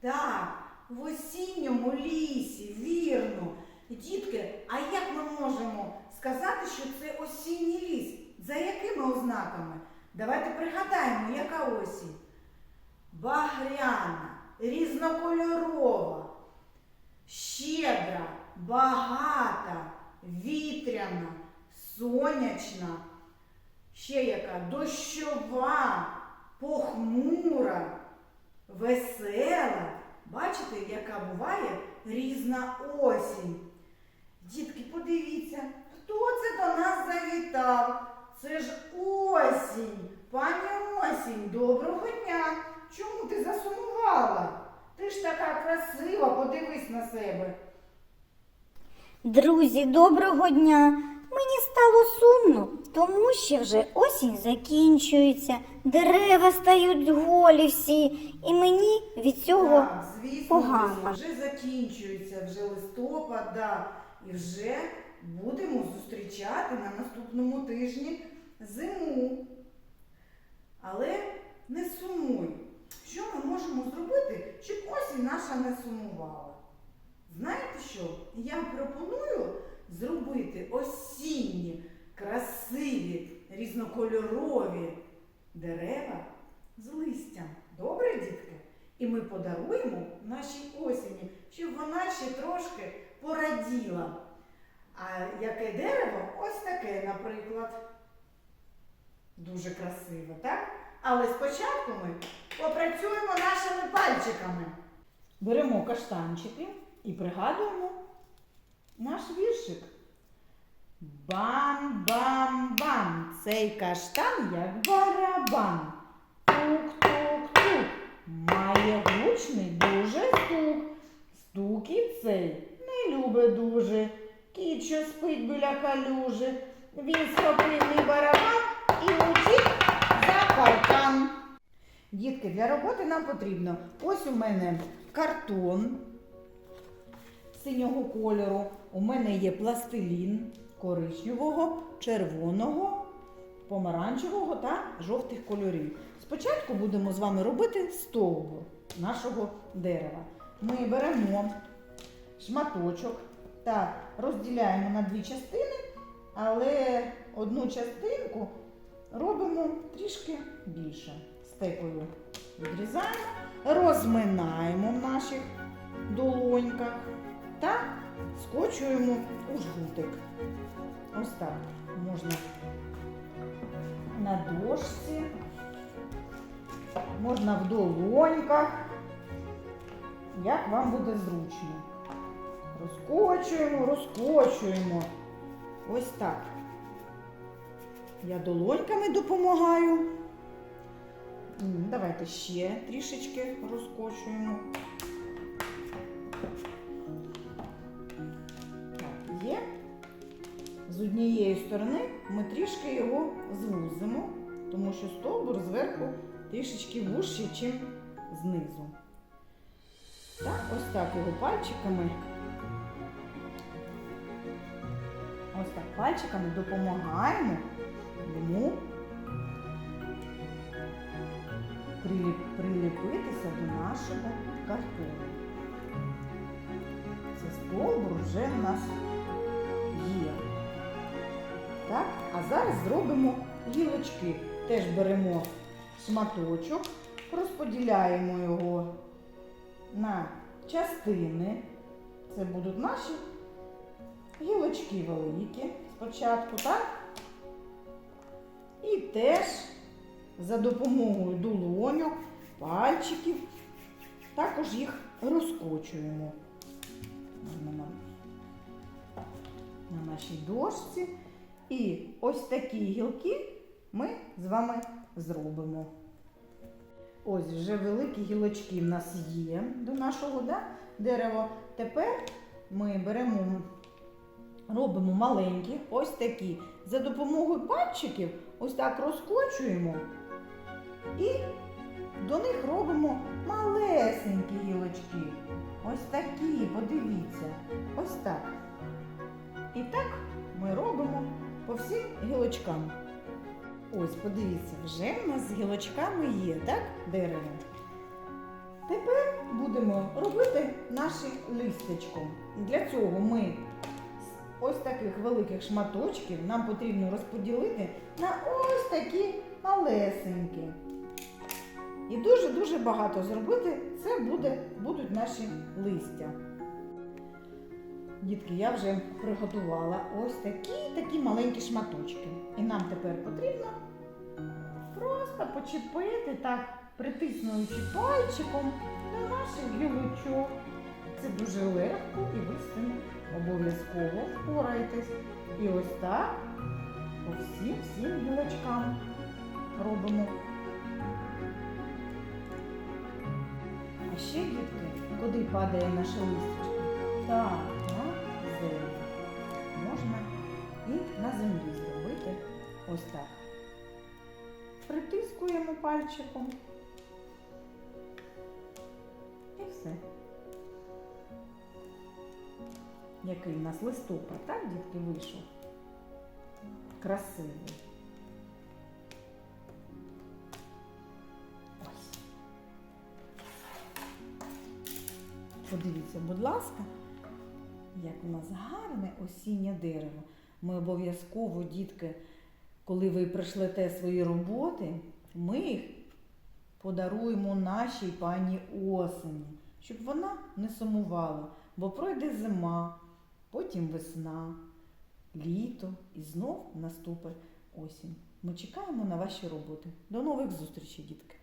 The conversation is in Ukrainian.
Так, в осінньому лісі, вірно. Дітки, а як ми можемо сказати, що це осінній ліс? За якими ознаками? Давайте пригадаємо, яка осінь. Багряна, різнокольорова, щедра, багата, вітряна, сонячна, ще яка дощова, похмура, весела. Бачите, яка буває різна осінь. Дітки, подивіться, хто це до нас завітав? Це ж осінь. Пані осінь, доброго дня. Чому ти засумувала? Ти ж така красива, подивись на себе. Друзі, доброго дня! Мені стало сумно, тому що вже осінь закінчується, дерева стають голі всі, і мені від цього Так, звісно, погано. друзі, вже закінчується вже листопад, да, і вже будемо зустрічати на наступному тижні зиму. Але не сумуй. Що ми можемо зробити, щоб осінь наша не сумувала? Знаєте що? Я пропоную зробити осінні, красиві, різнокольорові дерева з листям. Добре, дітки? І ми подаруємо нашій осені, щоб вона ще трошки пораділа. А яке дерево? Ось таке, наприклад. Дуже красиво, так? Але спочатку ми попрацюємо нашими пальчиками. Беремо каштанчики і пригадуємо наш віршик. Бам-бам-бам. Цей каштан як барабан. Тук-тук-тук. Має гучний дуже стук. Стук і цей не любить дуже. Кіт, спить біля калюжи. Він схопив барабан і утік за паркан. Дітки, для роботи нам потрібно. Ось у мене картон синього кольору. У мене є пластилін коричневого, червоного, помаранчевого та жовтих кольорів. Спочатку будемо з вами робити стовбур нашого дерева. Ми беремо шматочок та розділяємо на дві частини, але одну частинку робимо трішки більше. Стекою відрізаємо, розминаємо в наших долоньках та скочуємо у жгутик. Ось так можна на дошці, можна в долоньках, як вам буде зручно. Розкочуємо, розкочуємо. Ось так. Я долоньками допомагаю. Давайте ще трішечки розкочуємо. Сторони ми трішки його звузимо, тому що стовбур зверху трішечки вужчий, ніж знизу. Так, ось так його пальчиками. Ось так пальчиками допомагаємо йому приліпитися до нашого картону. Це стовбур вже в нас є. Так, а зараз зробимо гілочки. Теж беремо шматочок, розподіляємо його на частини. Це будуть наші гілочки великі спочатку, так? І теж за допомогою долоньок, пальчиків, також їх розкочуємо на, на, на нашій дошці. І ось такі гілки ми з вами зробимо. Ось вже великі гілочки в нас є до нашого да, дерева. Тепер ми беремо, робимо маленькі, ось такі. За допомогою пальчиків ось так розкочуємо і до них робимо малесенькі гілочки. Ось такі, подивіться. Ось так. І так ми робимо по всім гілочкам. Ось, подивіться, вже в нас з гілочками є, так, дерево? Тепер будемо робити наше листечко. Для цього ми з ось таких великих шматочків нам потрібно розподілити на ось такі малесенькі. І дуже-дуже багато зробити це буде, будуть наші листя. Дітки, я вже приготувала ось такі такі маленькі шматочки. І нам тепер потрібно просто почепити так, притиснуючи пальчиком до наших гілочок. Це дуже легко і ви з цим обов'язково впораєтесь. І ось так по всім всім гілочкам робимо. А ще, дітки, куди падає наше листячко? Так, землі зробити ось так. Притискуємо пальчиком. І все. Який у нас листопад, так, дітки, вийшов? Красивий. Ось. Подивіться, будь ласка, як у нас гарне осіннє дерево. Ми обов'язково, дітки, коли ви прийшлете свої роботи, ми їх подаруємо нашій пані осені, щоб вона не сумувала, бо пройде зима, потім весна, літо і знов наступить осінь. Ми чекаємо на ваші роботи. До нових зустрічей, дітки!